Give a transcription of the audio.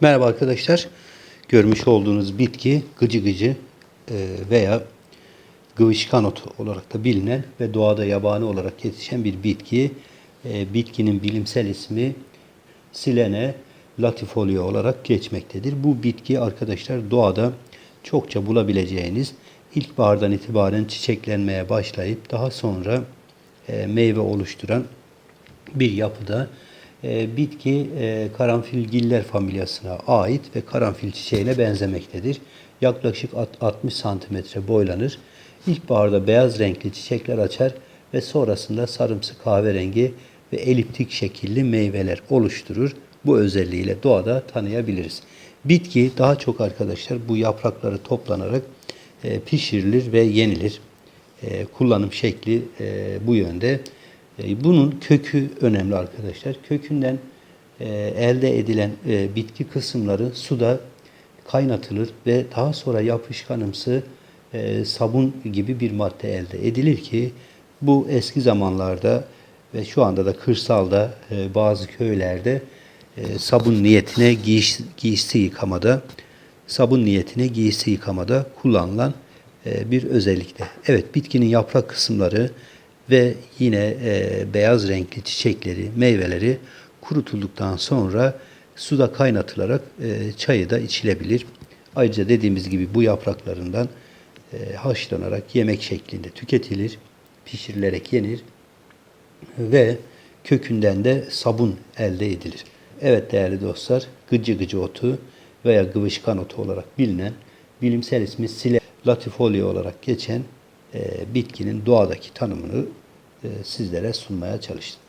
Merhaba arkadaşlar. Görmüş olduğunuz bitki gıcı gıcı e, veya gıvışkanot olarak da bilinen ve doğada yabani olarak yetişen bir bitki. E, Bitkinin bilimsel ismi Silene latifolia olarak geçmektedir. Bu bitki arkadaşlar doğada çokça bulabileceğiniz ilkbahardan itibaren çiçeklenmeye başlayıp daha sonra e, meyve oluşturan bir yapıda e, bitki e, karanfilgiller familyasına ait ve karanfil çiçeğine benzemektedir. Yaklaşık at- 60 santimetre boylanır. İlkbaharda beyaz renkli çiçekler açar ve sonrasında sarımsı kahverengi ve eliptik şekilli meyveler oluşturur. Bu özelliğiyle doğada tanıyabiliriz. Bitki daha çok arkadaşlar bu yaprakları toplanarak e, pişirilir ve yenilir. E, kullanım şekli bu yönde. E, bunun kökü önemli arkadaşlar. Kökünden e, elde edilen e, bitki kısımları suda kaynatılır ve daha sonra yapışkanımsı sabun gibi bir madde elde edilir ki bu eski zamanlarda ve şu anda da kırsalda bazı köylerde sabun niyetine giyiş, giysi yıkamada sabun niyetine giysi yıkamada kullanılan bir özellikte. Evet bitkinin yaprak kısımları ve yine e, beyaz renkli çiçekleri, meyveleri kurutulduktan sonra suda kaynatılarak e, çayı da içilebilir. Ayrıca dediğimiz gibi bu yapraklarından e, haşlanarak yemek şeklinde tüketilir, pişirilerek yenir ve kökünden de sabun elde edilir. Evet değerli dostlar, gıcı gıcı otu veya gıvışkan otu olarak bilinen, bilimsel ismi Sile latifolia olarak geçen bitkinin doğadaki tanımını e, sizlere sunmaya çalıştım.